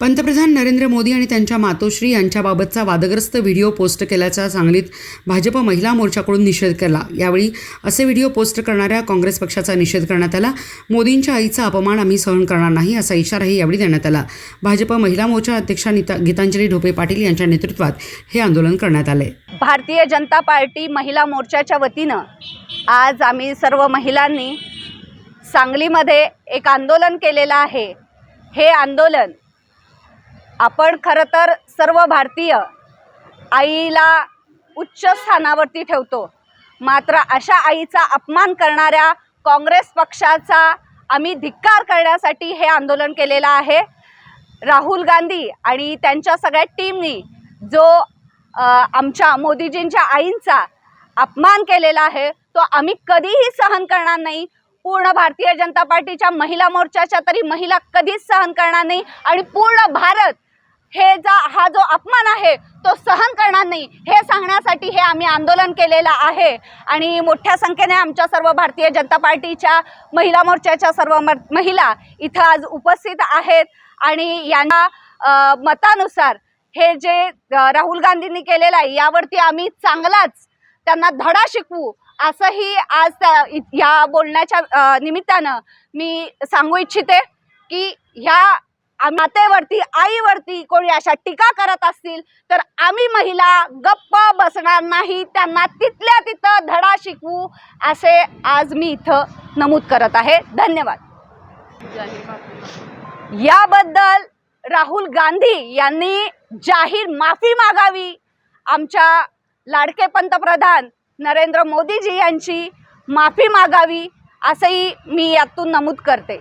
पंतप्रधान नरेंद्र मोदी आणि त्यांच्या मातोश्री यांच्याबाबतचा वादग्रस्त व्हिडिओ पोस्ट केल्याचा सांगलीत भाजप महिला मोर्चाकडून निषेध केला. यावेळी असे व्हिडिओ पोस्ट करणाऱ्या काँग्रेस पक्षाचा निषेध करण्यात आला. मोदींच्या आईचा अपमान आम्ही सहन करणार नाही असा इशाराही यावेळी देण्यात आला. भाजप महिला मोर्चा अध्यक्षा नीता गीतांजली ढोपे पाटील यांच्या नेतृत्वात हे आंदोलन करण्यात आले. भारतीय जनता पार्टी महिला मोर्चाच्या वतीनं आज आम्ही सर्व महिलांनी सांगलीमध्ये एक आंदोलन केलेलं आहे. हे आंदोलन आपण खरं तर सर्व भारतीय आईला उच्च स्थानावरती ठेवतो. मात्र अशा आईचा अपमान करणाऱ्या काँग्रेस पक्षाचा आम्ही धिक्कार करण्यासाठी हे आंदोलन केलेलं आहे. राहुल गांधी आणि त्यांच्या सगळ्या टीमनी जो आमच्या मोदीजींच्या आईंचा अपमान केलेला आहे तो आम्ही कधीही सहन करणार नाही. पूर्ण भारतीय जनता पार्टीच्या महिला मोर्चाच्या तरी महिला कधीच सहन करणार नाही आणि पूर्ण भारत हे जा हा जो अपमान आहे तो सहन करणार नाही. हे सांगण्यासाठी हे आम्ही आंदोलन केलेलं आहे. आणि मोठ्या संख्येने आमच्या सर्व भारतीय जनता पार्टीच्या महिला मोर्चाच्या सर्व म महिला इथं आज उपस्थित आहेत. आणि यांना मतानुसार हे जे राहुल गांधींनी केलेलं आहे यावरती आम्ही चांगलाच त्यांना धडा शिकवू असंही आज त्या या बोलण्याच्या निमित्तानं मी सांगू इच्छिते की ह्या मातेवरती आईवरती कोणी अशा टीका करत असतील तर आम्ही महिला गप्प बसणार नाही त्यांना तिथल्या तिथं धडा शिकवू असे आज मी इथं नमूद करत आहे. धन्यवाद. याबद्दल राहुल गांधी यांनी जाहीर माफी मागावी. आमच्या लाडके पंतप्रधान नरेंद्र मोदीजी यांची माफी मागावी असंही मी यातून नमूद करते.